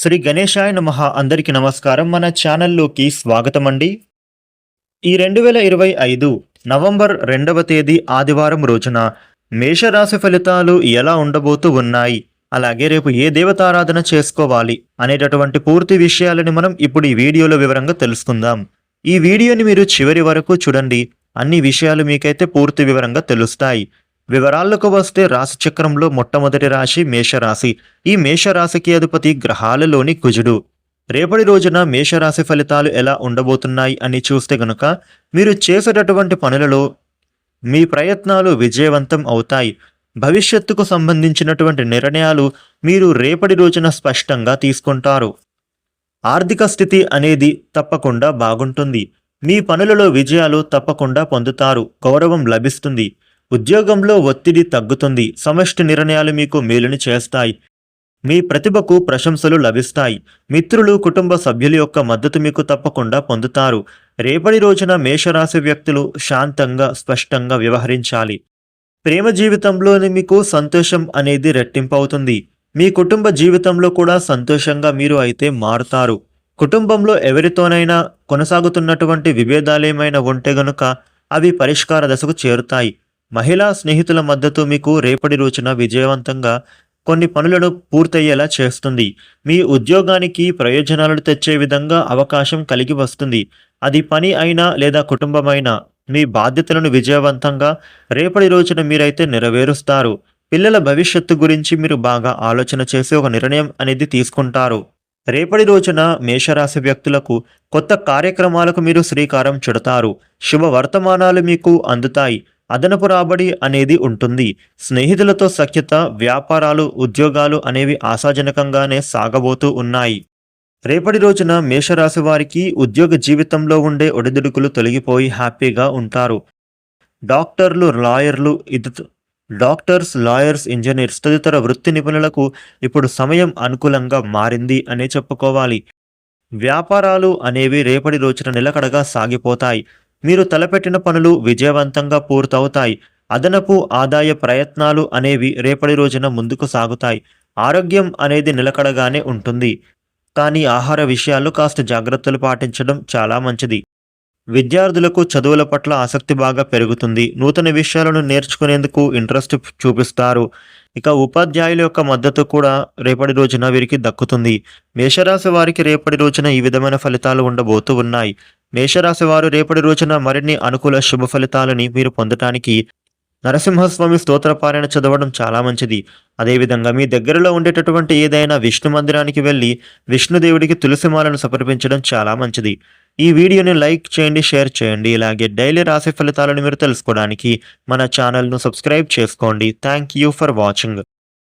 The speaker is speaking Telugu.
శ్రీ గణేశాయ నమః అందరికీ నమస్కారం. మన ఛానల్లోకి స్వాగతం అండి ఈ రెండు వేల ఇరవై ఐదు నవంబర్ రెండవ తేదీ ఆదివారం రోజున మేషరాశి ఫలితాలు ఎలా ఉండబోతూ ఉన్నాయి? అలాగే రేపు ఏ దేవతారాధన చేసుకోవాలి అనేటటువంటి పూర్తి విషయాలని మనం ఇప్పుడు ఈ వీడియోలో వివరంగా తెలుసుకుందాం. ఈ వీడియోని మీరు చివరి వరకు చూడండి. అన్ని విషయాలు మీకైతే పూర్తి వివరంగా తెలుస్తాయి. వివరాలకు వస్తే రాశిచక్రంలో మొట్టమొదటి రాశి మేషరాశి. ఈ మేషరాశికి అధిపతి గ్రహాలలోని కుజుడు. రేపటి రోజున మేషరాశి ఫలితాలు ఎలా ఉండబోతున్నాయి అని చూస్తే గనుక మీరు చేసేటటువంటి పనులలో మీ ప్రయత్నాలు విజయవంతం అవుతాయి. భవిష్యత్తుకు సంబంధించినటువంటి నిర్ణయాలు మీరు రేపటి రోజున స్పష్టంగా తీసుకుంటారు. ఆర్థిక స్థితి అనేది తప్పకుండా బాగుంటుంది. మీ పనులలో విజయాలు తప్పకుండా పొందుతారు. గౌరవం లభిస్తుంది. ఉద్యోగంలో ఒత్తిడి తగ్గుతుంది. సమష్టి నిర్ణయాలు మీకు మేలుని చేస్తాయి. మీ ప్రతిభకు ప్రశంసలు లభిస్తాయి. మిత్రులు కుటుంబ సభ్యుల యొక్క మద్దతు మీకు తప్పకుండా పొందుతారు. రేపటి రోజున మేషరాశి వ్యక్తులు శాంతంగా స్పష్టంగా వ్యవహరించాలి. ప్రేమ జీవితంలోని మీకు సంతోషం అనేది రెట్టింపవుతుంది. మీ కుటుంబ జీవితంలో కూడా సంతోషంగా మీరు అయితే మారుతారు. కుటుంబంలో ఎవరితోనైనా కొనసాగుతున్నటువంటి విభేదాలేమైనా ఉంటే గనుక అవి పరిష్కార దశకు చేరుతాయి. మహిళా స్నేహితుల మద్దతు మీకు రేపటి రోజున విజయవంతంగా కొన్ని పనులను పూర్తయ్యేలా చేస్తుంది. మీ ఉద్యోగానికి ప్రయోజనాలను తెచ్చే విధంగా అవకాశం కలిగి వస్తుంది. అది పని అయినా లేదా కుటుంబమైనా మీ బాధ్యతలను విజయవంతంగా రేపటి రోజున మీరైతే నెరవేరుస్తారు. పిల్లల భవిష్యత్తు గురించి మీరు బాగా ఆలోచన చేసి ఒక నిర్ణయం అనేది తీసుకుంటారు. రేపటి రోజున మేషరాశి వ్యక్తులకు కొత్త కార్యక్రమాలకు మీరు శ్రీకారం చుడతారు. శుభ వర్తమానాలు మీకు అందుతాయి. అదనపు రాబడి అనేది ఉంటుంది. స్నేహితులతో సఖ్యత వ్యాపారాలు ఉద్యోగాలు అనేవి ఆశాజనకంగానే సాగబోతూ ఉన్నాయి. రేపటి రోజున మేషరాశి వారికి ఉద్యోగ జీవితంలో ఉండే ఒడిదుడుకులు తొలగిపోయి హ్యాపీగా ఉంటారు. డాక్టర్లు లాయర్లు ఇది డాక్టర్స్ లాయర్స్ ఇంజనీర్స్ తదితర వృత్తి నిపుణులకు ఇప్పుడు సమయం అనుకూలంగా మారింది అనే చెప్పుకోవాలి. వ్యాపారాలు అనేవి రేపటి రోజున నిలకడగా సాగిపోతాయి. మీరు తలపెట్టిన పనులు విజయవంతంగా పూర్తవుతాయి. అదనపు ఆదాయ ప్రయత్నాలు అనేవి రేపటి రోజున ముందుకు సాగుతాయి. ఆరోగ్యం అనేది నిలకడగానే ఉంటుంది. కానీ ఆహార విషయాలు కాస్త జాగ్రత్తలు పాటించడం చాలా మంచిది. విద్యార్థులకు చదువుల పట్ల ఆసక్తి బాగా పెరుగుతుంది. నూతన విషయాలను నేర్చుకునేందుకు ఇంట్రెస్ట్ చూపిస్తారు. ఇక ఉపాధ్యాయుల యొక్క మద్దతు కూడా రేపటి రోజున వీరికి దక్కుతుంది. మేషరాశి వారికి రేపటి రోజున ఈ విధమైన ఫలితాలు ఉండబోతూ ఉన్నాయి. మేషరాశి వారు రేపటి రోజున మరిన్ని అనుకూల శుభ ఫలితాలని మీరు పొందటానికి నరసింహస్వామి స్తోత్రపారాయణ చదవడం చాలా మంచిది. అదేవిధంగా మీ దగ్గరలో ఉండేటటువంటి ఏదైనా విష్ణు మందిరానికి వెళ్ళి విష్ణుదేవుడికి తులసిమాలను సమర్పించడం చాలా మంచిది. ఈ వీడియోని లైక్ చేయండి షేర్ చేయండి. ఇలాగే డైలీ రాశి ఫలితాలను మీరు తెలుసుకోవడానికి మన ఛానల్ను సబ్స్క్రైబ్ చేసుకోండి. Thank you for watching.